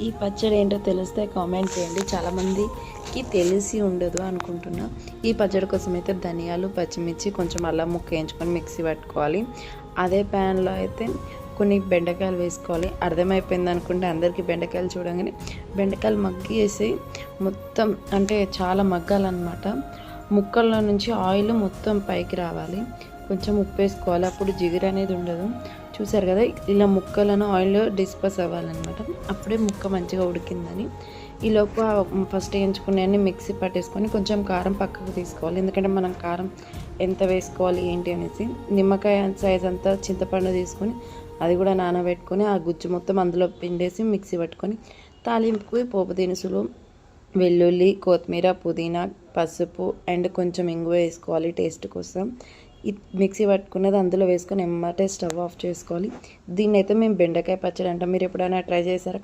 ఈ పచ్చడి ఏంటో తెలిస్తే కామెంట్ చేయండి. చాలామందికి తెలిసి ఉండదు అనుకుంటున్నా. ఈ పచ్చడి కోసం అయితే ధనియాలు పచ్చిమిర్చి కొంచెం అల్లం ముక్క వేయించుకొని మిక్సీ పట్టుకోవాలి. అదే ప్యాన్లో అయితే కొన్ని బెండకాయలు వేసుకోవాలి. అర్థమైపోయింది అనుకుంటే అందరికీ బెండకాయలు చూడగానే బెండకాయలు మగ్గేసి మొత్తం అంటే చాలా మగ్గాలన్నమాట. ముక్కల్లో నుంచి ఆయిల్ మొత్తం పైకి రావాలి. కొంచెం ఉప్పు వేసుకోవాలి. అప్పుడు జిగురు అనేది ఉండదు. చూసారు కదా ఇలా ముక్కలను ఆయిల్లో డిస్పస్ అవ్వాలన్నమాట. అప్పుడే ముక్క మంచిగా ఉడికిందని. ఈలోపు ఫస్ట్ వేయించుకునే మిక్సీ పట్టేసుకొని కొంచెం కారం పక్కకు తీసుకోవాలి. ఎందుకంటే మనం కారం ఎంత వేసుకోవాలి ఏంటి అనేసి. నిమ్మకాయ సైజ్ అంతా చింతపండు తీసుకొని అది కూడా నానబెట్టుకొని ఆ గుజ్జు మొత్తం అందులో పిండేసి మిక్సీ పట్టుకొని తాలింపుకి పోపు దినుసులు వెల్లుల్లి కొత్తిమీర పుదీనా పసుపు అండ్ కొంచెం ఇంగువ వేసుకోవాలి టేస్ట్ కోసం. మిక్సీ పట్టుకున్నది అందులో వేసుకొని ఎమ్మటే స్టవ్ ఆఫ్ చేసుకోవాలి. దీన్నైతే అయితే మేము బెండకాయ పచ్చడి అంటాం మీరు ఎప్పుడైనా ట్రై చేశారా?